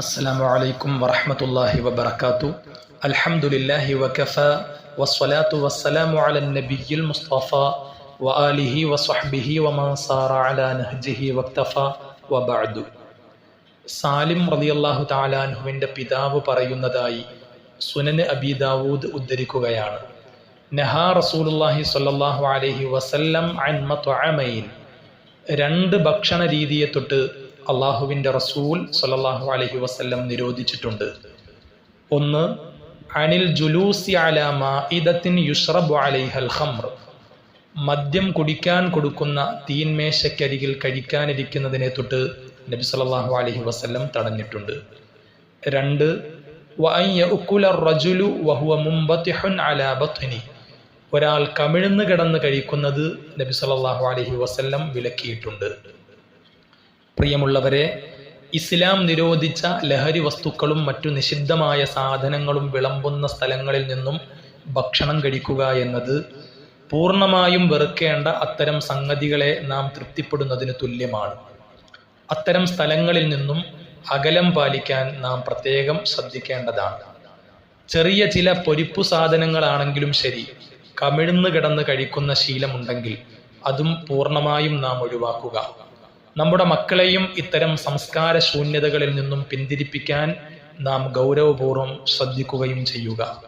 السلام عليكم ورحمة الله وبركاته الحمد لله وكفى والصلاة والسلام على النبي المصطفى وآله وصحبه ومن صار على نهجه واكتفى وبعد സാലിം റളിയല്ലാഹു താലാൻഹുവിൻ്റെ പിതാവ് പറയുന്നതായി സുനന് അബി ദാവൂദ് ഉദ്ധരിക്കുകയാണ് നഹാ റസൂലുള്ളാഹി സ്വല്ലല്ലാഹു അലൈഹി വസല്ലം അൻ മത്അമൈൻ രണ്ട് ഭക്ഷണ രീതിയെ തൊട്ട് അള്ളാഹുവിന്റെ റസൂൽ സല്ലല്ലാഹു അലഹി വസ്ല്ലം നിരോധിച്ചിട്ടുണ്ട്. ഒന്ന് അനിൽ ജുലൂസി അലൈഹൽ ഖംർ. മദ്യം കുടിക്കാൻ കൊടുക്കുന്ന തീന്മേശക്കരികിൽ കഴിക്കാനിരിക്കുന്നതിനെ തൊട്ട് നബി സലാഹു അലഹി വസ്ല്ലം തടഞ്ഞിട്ടുണ്ട്. രണ്ട് ഒരാൾ കമിഴ്ന്ന് കിടന്ന് കഴിക്കുന്നത് നബി സലാഹു അലഹി വസ്ല്ലം വിലക്കിയിട്ടുണ്ട്. പ്രിയമുള്ളവരെ ഇസ്ലാം നിരോധിച്ച ലഹരി വസ്തുക്കളും മറ്റു നിഷിദ്ധമായ സാധനങ്ങളും വിളമ്പുന്ന സ്ഥലങ്ങളിൽ നിന്നും ഭക്ഷണം കഴിക്കുക എന്നത് പൂർണമായും വെറുക്കേണ്ട അത്തരം സംഗതികളെ നാം തൃപ്തിപ്പെടുന്നതിന് തുല്യമാണ്. അത്തരം സ്ഥലങ്ങളിൽ നിന്നും അകലം പാലിക്കാൻ നാം പ്രത്യേകം ശ്രദ്ധിക്കേണ്ടതാണ്. ചെറിയ ചില പൊരിപ്പു സാധനങ്ങളാണെങ്കിലും ശരി കമിഴ്ന്നു കിടന്ന് കഴിക്കുന്ന ശീലമുണ്ടെങ്കിൽ അതും പൂർണമായും നാം ഒഴിവാക്കുക. നമ്മുടെ മക്കളെയും ഇത്തരം സംസ്കാര ശൂന്യതകളിൽ നിന്നും പിന്തിരിപ്പിക്കാൻ നാം ഗൗരവപൂർവം ശ്രദ്ധിക്കുകയും ചെയ്യുക.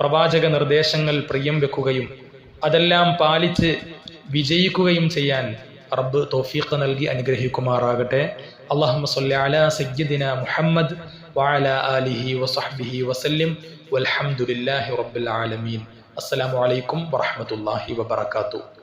പ്രവാചക നിർദ്ദേശങ്ങൾ പ്രിയം വെക്കുകയും അതെല്ലാം പാലിച്ച് വിജയിക്കുകയും ചെയ്യാൻ റബ്ബ് തോഫീഖ് നൽകി അനുഗ്രഹിക്കുമാറാകട്ടെ. അള്ളാഹു സല്ലി അലാ സയ്യിദിന മുഹമ്മദ് റബ്ബിൽ ആലമീൻ. വറഹ്മത്തുള്ളാഹി വബറകാതുഹു.